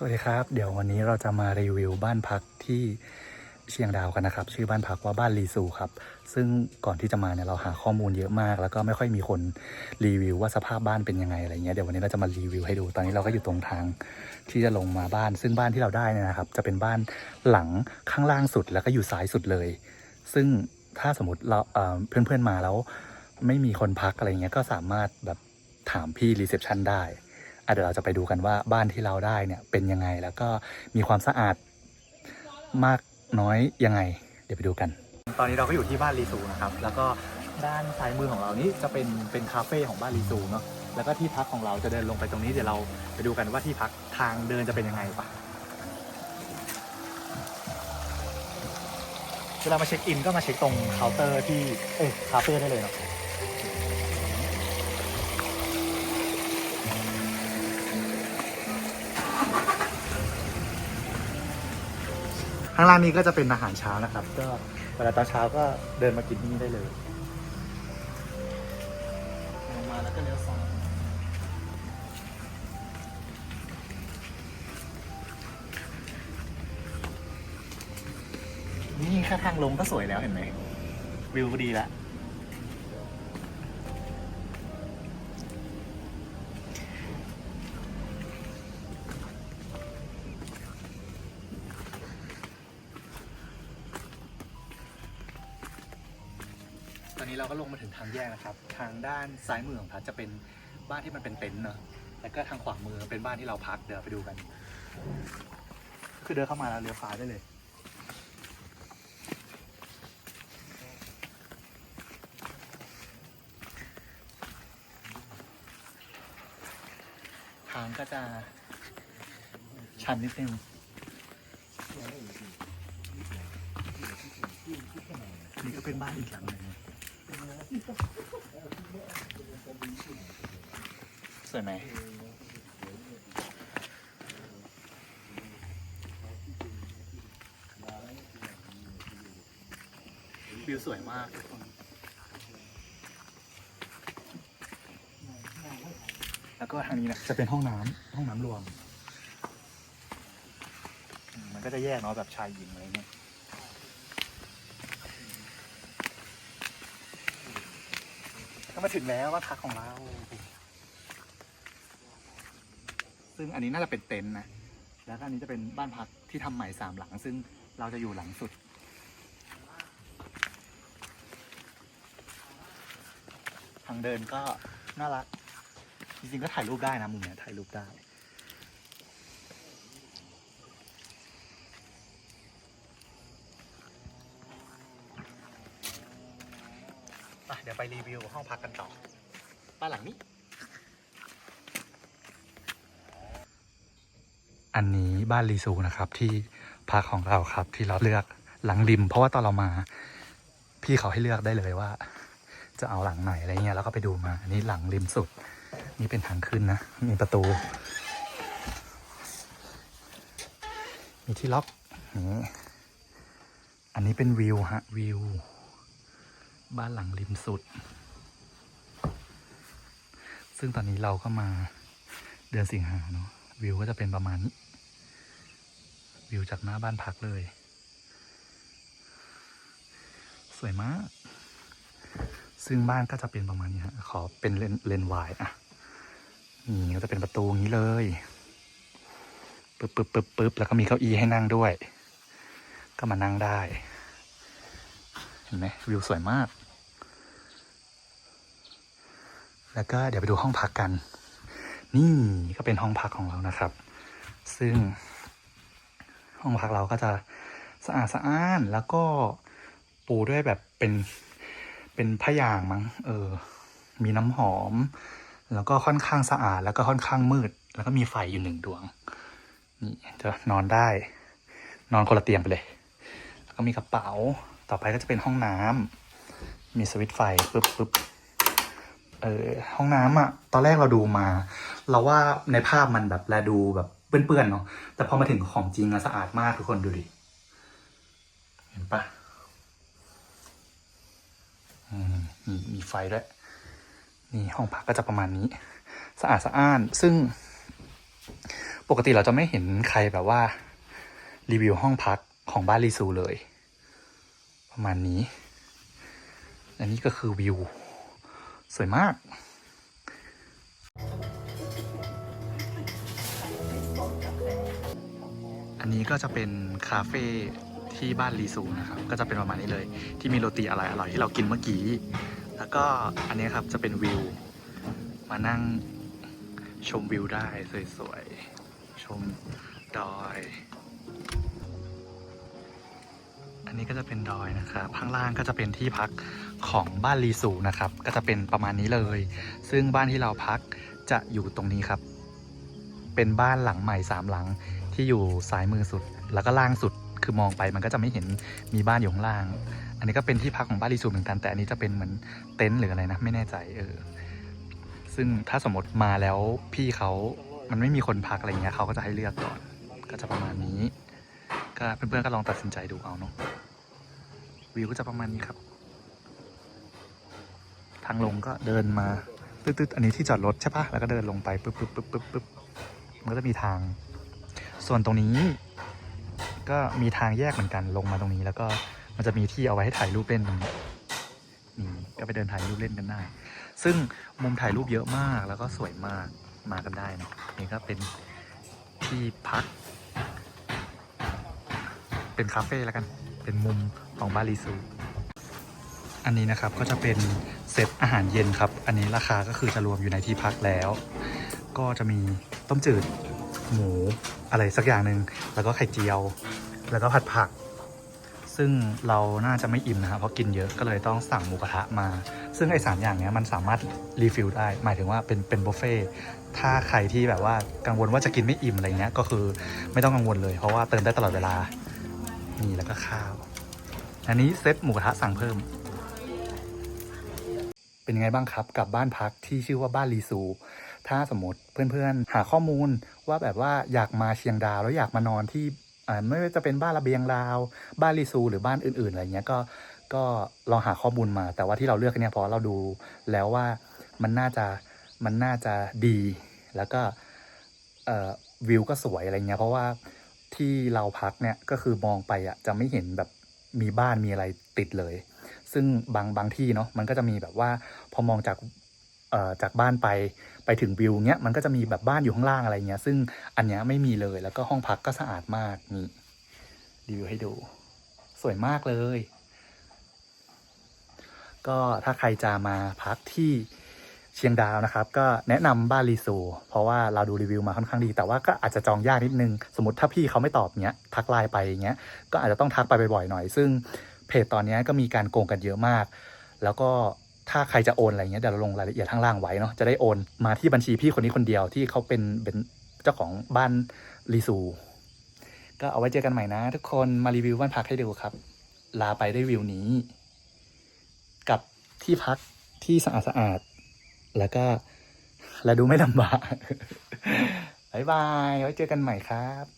สวัสดีครับ เดี๋ยววันนี้เราจะมารีวิวบ้านพักที่เชียงดาวกันนะครับ ชื่อบ้านพักว่าบ้านรีซูครับ ซึ่งก่อนที่จะมาเนี่ยเราหาข้อมูลเยอะมาก แล้วก็ไม่ค่อยมีคนรีวิวว่าสภาพบ้านเป็นยังไงอะไรเงี้ย เดี๋ยววันนี้เราจะมารีวิวให้ดู ตอนนี้เราก็อยู่ตรงทางที่จะลงมาบ้าน ซึ่งบ้านที่เราได้เนี่ยนะครับ จะเป็นบ้านหลังข้างล่างสุดแล้วก็อยู่ซ้ายสุดเลย ซึ่งถ้าสมมติเราเอ่อเพื่อนๆมาแล้วไม่มีคนพักอะไรเงี้ย ก็สามารถแบบถามพี่รีเซพชันได้ เดี๋ยวเราจะไปดูกันว่าบ้านที่เราได้เนี่ยเป็นยังไงแล้วก็มีความสะอาดมากน้อยยังไง เดี๋ยวไปดูกัน ตอนนี้เราก็อยู่ที่บ้านรีซูนะครับ แล้วก็ด้านซ้ายมือของเรานี้จะเป็นเป็นคาเฟ่ของบ้านรีซูเนาะแล้วก็ที่พักของเราจะเดินลงไปตรงนี้เดี๋ยวเราไปดูกันว่าที่พักทางเดินจะเป็นยังไงปะเวลามาเช็คอินก็มาเช็คตรงเคาน์เตอร์ที่เอ้ยคาเฟ่ได้เลยเนาะ ข้างล่างนี้ก็จะเป็นอาหารเช้านะครับ ก็เวลาตอนเช้าก็เดินมากินที่นี่ได้เลย ลงมาแล้วก็เลี้ยวซ้ายนี่แค่ทางลงก็สวยแล้วเห็นไหมวิวดีละ ตอนนี้เราก็ลงมาถึงทางแยกนะครับ ทางด้านซ้ายมือของพัดจะเป็นบ้านที่มันเป็นเต็นท์เนอะแล้วก็ทางขวามือเป็นบ้านที่เราพักเดี๋ยวไปดูกัน คือเดินเข้ามาแล้วเลี้ยวซ้ายได้เลยทางก็จะชันนิดนึงนี่ก็เป็นบ้านอีกหลังหนึ่ง สวยไหมวิวสวยมากทุกคนแล้วก็ทางนี้นะจะเป็นห้องน้ำห้องน้ำรวมอืมมันก็จะแยกเนาะแบบชายหญิงอะไรเงี้ย ก็มาถึงแล้วว่าพักของเรา ซึ่งอันนี้น่าจะเป็นเต็นท์นะ แล้วก็อันนี้จะเป็นบ้านพักที่ทำใหม่สามหลัง ซึ่งเราจะอยู่หลังสุด ทางเดินก็น่ารัก จริงๆก็ถ่ายรูปได้นะมุมเนี้ยถ่ายรูปได้ อะเดี๋ยว ไปรีวิวห้องพักกันต่อ บ้านหลังนี้ อันนี้บ้านรีซูนะครับที่พักของเราครับที่เราเลือกหลังริม เพราะว่าตอนเรามา พี่เขาให้เลือกได้เลยว่า จะเอาหลังไหนอะไรเงี้ยแล้วก็ไปดูมา อันนี้หลังริมสุด นี่เป็นทางขึ้นนะ มีประตู มีที่ล็อกนี่อันนี้เป็นวิวฮะวิว บ้านหลังริมสุด ซึ่งตอนนี้เราก็มาเดือนสิงหาเนาะวิวก็จะเป็นประมาณนี้ วิวจากหน้าบ้านพักเลย สวยมาก ซึ่งบ้านก็จะเป็นประมาณนี้ฮะ ขอเป็นเลนเลนวายอะนี่ก็จะเป็นประตูอย่างนี้เลยปึ๊บปึ๊บปึ๊บปึ๊บแล้วก็มีเก้าอี้ให้นั่งด้วย ก็มานั่งได้ เห็นไหมวิวสวยมาก แล้วก็เดี๋ยวไปดูห้องพักกัน นี่ก็เป็นห้องพักของเรานะครับ ซึ่ง ห้องพักเราก็จะสะอาดสะอ้านแล้วก็ปูด้วยแบบเป็นเป็นผ้ายางมั้ง เออ มีน้ำหอม แล้วก็ค่อนข้างสะอาด แล้วก็ค่อนข้างมืด แล้วก็มีไฟอยู่หนึ่งดวง นี่จะนอนได้ นอนคนละเตียงไปเลย แล้วก็มีกระเป๋า ต่อไปก็จะเป็นห้องน้ำ มีสวิตช์ไฟปึ๊บปึ๊บ เออห้องน้ำอะตอนแรกเราดูมา เราว่าในภาพมันแบบแลดูแบบเปื้อนๆเนาะแต่พอมาถึงของจริงอะสะอาดมากทุกคนดูดิ เห็นปะอืมมีมีไฟด้วยนี่ห้องพักก็จะประมาณนี้ สะอาดสะอ้าน ซึ่ง ปกติเราจะไม่เห็นใครแบบว่า รีวิวห้องพักของบ้านรีซูเลย ประมาณนี้ อันนี้ก็คือวิว สวยมากอันนี้ก็จะเป็นคาเฟ่ที่บ้านรีซูนะครับก็จะเป็นประมาณนี้เลย ที่มีโรตีอร่อยอร่อยที่เรากินเมื่อกี้ แล้วก็อันนี้ครับจะเป็นวิว มานั่งชมวิวได้สวยๆชมดอย อันนี้ก็จะเป็นดอยนะครับข้างล่างก็จะเป็นที่พักของบ้านรีสูนะครับ ก็จะเป็นประมาณนี้เลย ซึ่งบ้านที่เราพักจะอยู่ตรงนี้ครับ เป็นบ้านหลังใหม่สามหลังที่อยู่ซ้ายมือสุด แล้วก็ล่างสุดคือมองไปมันก็จะไม่เห็นมีบ้านอยู่ข้างล่าง อันนี้ก็เป็นที่พักของบ้านรีสูเหมือนกันแต่อันนี้จะเป็นเหมือนเต็นท์หรืออะไรนะไม่แน่ใจเออซึ่งถ้าสมมติมาแล้วพี่เขามันไม่มีคนพักอะไรเงี้ยเขาก็จะให้เลือกก่อนก็จะประมาณนี้ ก็เพื่อนๆก็ลองตัดสินใจดูเอาเนาะวิวก็จะประมาณนี้ครับ ทางลงก็เดินมาตึ๊ดๆอันนี้ที่จอดรถใช่ปะแล้วก็เดินลงไปปึ๊บปึ๊บปึ๊บปึ๊บปึ๊บมันก็จะมีทาง ส่วนตรงนี้ ก็มีทางแยกเหมือนกันลงมาตรงนี้ แล้วก็มันจะมีที่เอาไว้ให้ถ่ายรูปเล่นตรงนี้นี่ก็ไปเดินถ่ายรูปเล่นกันได้ ซึ่งมุมถ่ายรูปเยอะมากแล้วก็สวยมากมากันได้เนาะนี่ก็เป็นที่พัก เป็นคาเฟ่แล้วกัน เป็นมุมของบาลีซู อันนี้นะครับก็จะเป็นเซตอาหารเย็นครับ อันนี้ราคาก็คือจะรวมอยู่ในที่พักแล้ว ก็จะมีต้มจืด หมูอะไรสักอย่างหนึ่งแล้วก็ไข่เจียว แล้วก็ผัดผัก ซึ่งเราน่าจะไม่อิ่มนะครับเพราะกินเยอะก็เลยต้องสั่งหมูกระทะมา ซึ่งไอ้สามอย่างเนี้ยมันสามารถรีฟิลได้ หมายถึงว่าเป็นเป็นบุฟเฟ่ถ้าใครที่แบบว่ากังวลว่าจะกินไม่อิ่มอะไรเงี้ยก็คือไม่ต้องกังวลเลย เพราะว่าเติมได้ตลอดเวลา นี่แล้วก็ข้าว อันนี้เซตหมูกระทะสั่งเพิ่ม เป็นยังไงบ้างครับกับบ้านพักที่ชื่อว่าบ้านรีซู ถ้าสมมติเพื่อนๆ หาข้อมูลว่าแบบว่าอยากมาเชียงดาวแล้วอยากมานอนที่ไม่ว่าจะเป็นบ้านระเบียงราว บ้านรีซู หรือบ้านอื่นๆอะไรเงี้ยก็ก็ลองหาข้อมูลมา แต่ว่าที่เราเลือกเนี่ยเพราะเราดูแล้วว่ามันน่าจะมันน่าจะดี แล้วก็วิวก็สวยอะไรเงี้ยเพราะว่า ที่เราพักเนี่ยก็คือมองไปอะจะไม่เห็นแบบมีบ้านมีอะไรติดเลย ซึ่งบางบางที่เนาะมันก็จะมีแบบว่าพอมองจากเอ่อจากบ้านไปไปถึงวิวเนี้ยมันก็จะมีแบบบ้านอยู่ข้างล่างอะไรเงี้ย ซึ่งอันเนี้ยไม่มีเลยแล้วก็ห้องพักก็สะอาดมากนี่รีวิวให้ดู สวยมากเลย ก็ถ้าใครจะมาพักที่ เชียงดาวนะครับ ก็แนะนำบ้านรีซูเพราะว่าเราดูรีวิวมาค่อนข้างดี แต่ว่าก็อาจจะจองยากนิดนึง สมมติถ้าพี่เขาไม่ตอบเนี้ยทักไลน์ไปอย่างเงี้ยก็อาจจะต้องทักไปบ่อยๆหน่อย ซึ่งเพจตอนนี้ก็มีการโกงกันเยอะมาก แล้วก็ถ้าใครจะโอนอะไรเงี้ยเดี๋ยวเราลงรายละเอียดข้างล่างไว้เนาะจะได้โอนมาที่บัญชีพี่คนนี้คนเดียวที่เขาเป็นเป็นเจ้าของบ้านรีซูก็เอาไว้เจอกันใหม่นะ ทุกคนมารีวิวบ้านพักให้ดูครับ ลาไปด้วยวิวนี้ กับที่พักที่สะอาดสะอาด แล้วก็และดูไม่ลำบากบายบายไว้เจอกันใหม่ครับ